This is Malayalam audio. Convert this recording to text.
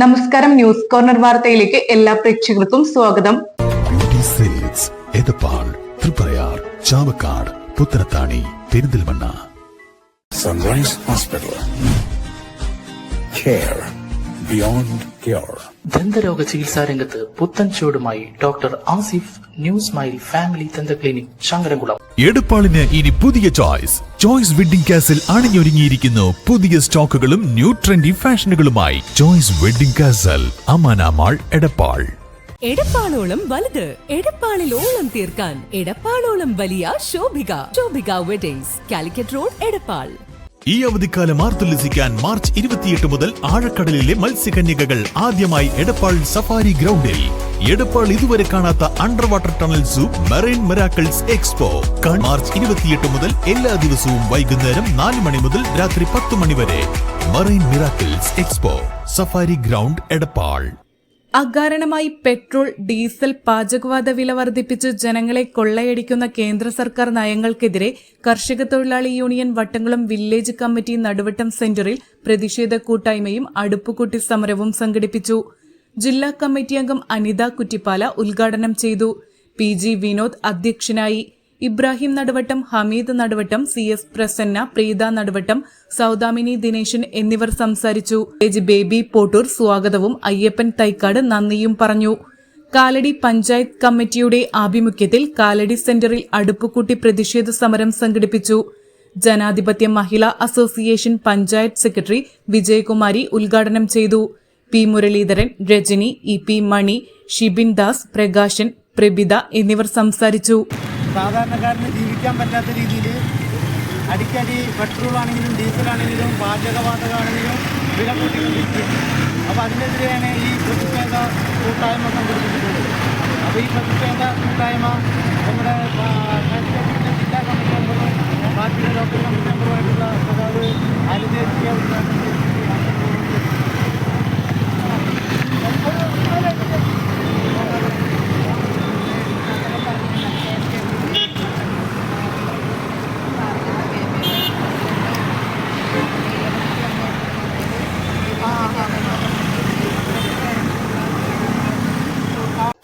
നമസ്കാരം ന്യൂസ് കോർണർ വാർത്തയിലേക്ക് എല്ലാ പ്രേക്ഷകർക്കും സ്വാഗതം. Triprayar Chavakkad Puthanathani Perinthalmanna. Sunrise hospital beyond cure. ദന്തരോഗ ചികിത്സാ രംഗത്ത് പുത്തൻ ചുവടുമായി doctor Asif new smile family ദന്ത ക്ലിനിക് ശങ്കരംകുളം എടുപ്പാളിന് ഇനി പുതിയ ചോയ്സ്. ചോയ്സ് വെഡിംഗ് കാസിൽ അണിഞ്ഞൊരുങ്ങിയിരിക്കുന്നു പുതിയ സ്റ്റോക്കുകളും new trendy ഫാഷനുകളുമായി. Choice wedding castle Amana mall Edappal. എടപ്പാളോളം വലുത് എടപ്പാളിൽ ഓളം തീർക്കാൻ എടപ്പാളോളം വലിയ ശോഭിക ശോഭിക വെഡിങ്സ് കാലിക്കറ്റ് റോഡ് എടപ്പാൾ. ഈ അവധിക്കാലം ആർത്തുല്ലസിക്കാൻ മാർച്ച് ഇരുപത്തിയെട്ട് മുതൽ ആഴക്കടലിലെ മത്സ്യകന്യകകൾ ആദ്യമായി എടപ്പാൾ സഫാരി ഗ്രൗണ്ടിൽ. എടപ്പാൾ ഇതുവരെ കാണാത്ത under water tunnel zoo marine miracles expo. March ഇരുപത്തിയെട്ട് മുതൽ എല്ലാ ദിവസവും വൈകുന്നേരം നാല് മണി മുതൽ രാത്രി പത്ത് മണി വരെ. Marine miracles expo. Safari ground Edappal. അകാരണമായി പെട്രോൾ ഡീസൽ പാചകവാത വില വർദ്ധിപ്പിച്ച് ജനങ്ങളെ കൊള്ളയടിക്കുന്ന കേന്ദ്ര സർക്കാർ നയങ്ങൾക്കെതിരെ കർഷക തൊഴിലാളി union Vattamkulam village committee Naduvattam സെന്ററിൽ പ്രതിഷേധ കൂട്ടായ്മയും അടുപ്പുകൂട്ടി സമരവും സംഘടിപ്പിച്ചു. ജില്ലാ കമ്മിറ്റി അംഗം അനിത കുറ്റിപ്പാല ഉദ്ഘാടനം ചെയ്തു. പി ജി വിനോദ് അധ്യക്ഷനായി. ഇബ്രാഹിം നടുവട്ടം ഹമീദ് നടുവട്ടം സി എസ് പ്രസന്ന പ്രീത നടുവട്ടം സൗദാമിനി ദിനേശൻ എന്നിവർ സംസാരിച്ചു. എജ് ബേബി പോട്ടൂർ സ്വാഗതവും അയ്യപ്പൻ തൈക്കാട് നന്ദിയും പറഞ്ഞു. കാലടി പഞ്ചായത്ത് കമ്മിറ്റിയുടെ ആഭിമുഖ്യത്തിൽ കാലടി സെന്ററിൽ അടുപ്പുകൂട്ടി പ്രതിഷേധ സമരം സംഘടിപ്പിച്ചു. ജനാധിപത്യ മഹിളാ അസോസിയേഷൻ പഞ്ചായത്ത് സെക്രട്ടറി വിജയകുമാരി ഉദ്ഘാടനം ചെയ്തു. P Muraleedharan Rajani E P Mani Shibin Das Prakashan Prabitha എന്നിവർ സംസാരിച്ചു. സാധാരണക്കാരന് ജീവിക്കാൻ പറ്റാത്ത രീതിയിൽ അടിക്കടി പെട്രോൾ ആണെങ്കിലും ഡീസലാണെങ്കിലും പാചകവാതകമാണെങ്കിലും വില കൂട്ടിക്കൊണ്ടിരിക്കും അപ്പോൾ അതിനെതിരെയാണ് ഈ പ്രതിഷേധ കൂട്ടായ്മ സംഘടിപ്പിച്ചിട്ടുള്ളത്. അപ്പോൾ ഈ പ്രതിഷേധ കൂട്ടായ്മ നമ്മുടെ